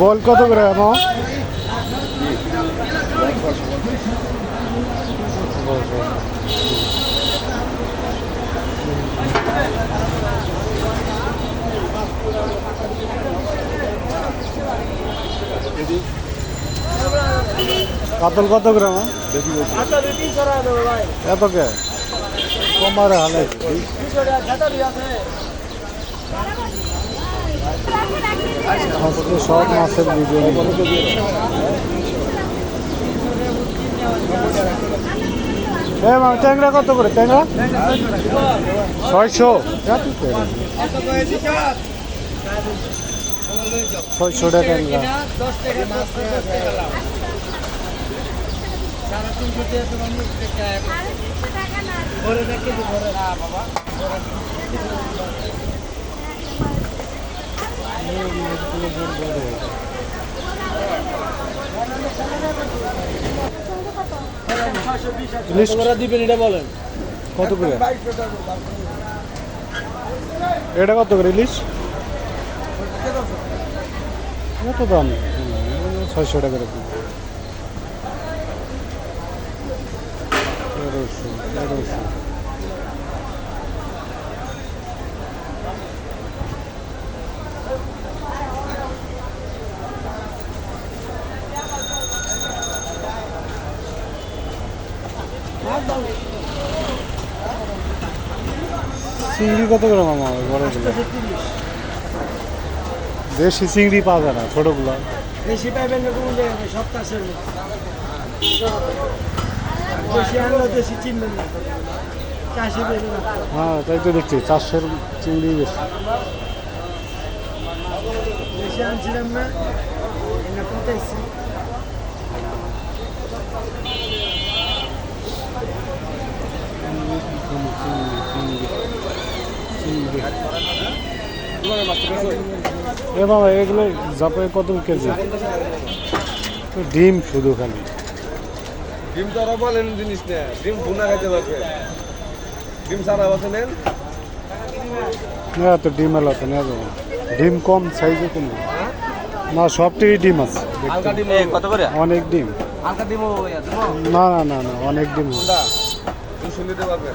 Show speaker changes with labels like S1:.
S1: বল কত করে মামা কাতল কত গ্রাম এত কে? কমারে হালে। আজকে সব মাছের মা ট্যাংরা কত করে? ট্যাংরা? ছয়শো। ছয়শো টাকা ট্যাংরা ইলিশ
S2: দিবেন, এটা বলেন।
S1: করে? এটা কত করে, ইলিশ? কত দাম? ছয়শো টাকা করে। তেরোশো তেরোশো। চিংড়ি কত করে মামা? বড়গুলো দেশি চিংড়ি পাওয়া যায় না ছোটোগুলো
S2: বেশি পাইবেন চাষের মতো বেশি আনলেও দেশি চিনবেন না।
S1: হ্যাঁ তাই তো দেখছি চারশের চিংড়ি বেশি।
S2: বেশি আনছিলাম না
S1: এ বাবা এগুলো জাপায় কত কেজি? ডিম শুধু খালি।
S3: ডিম তো আরও বলেন জিনিস না ডিম ভুনা খাইতে পারবে ডিম সারা বছর নেন?
S1: না তো ডিম এলো তো যাবে ডিম কম সাইজে কম না সবটিরই ডিম আছে।
S3: হালকা ডিম
S2: কত করে?
S1: অনেক ডিম।
S3: হালকা ডিম
S1: না? না না না অনেক ডিম হবে।
S3: দুশো নিতে পারবেন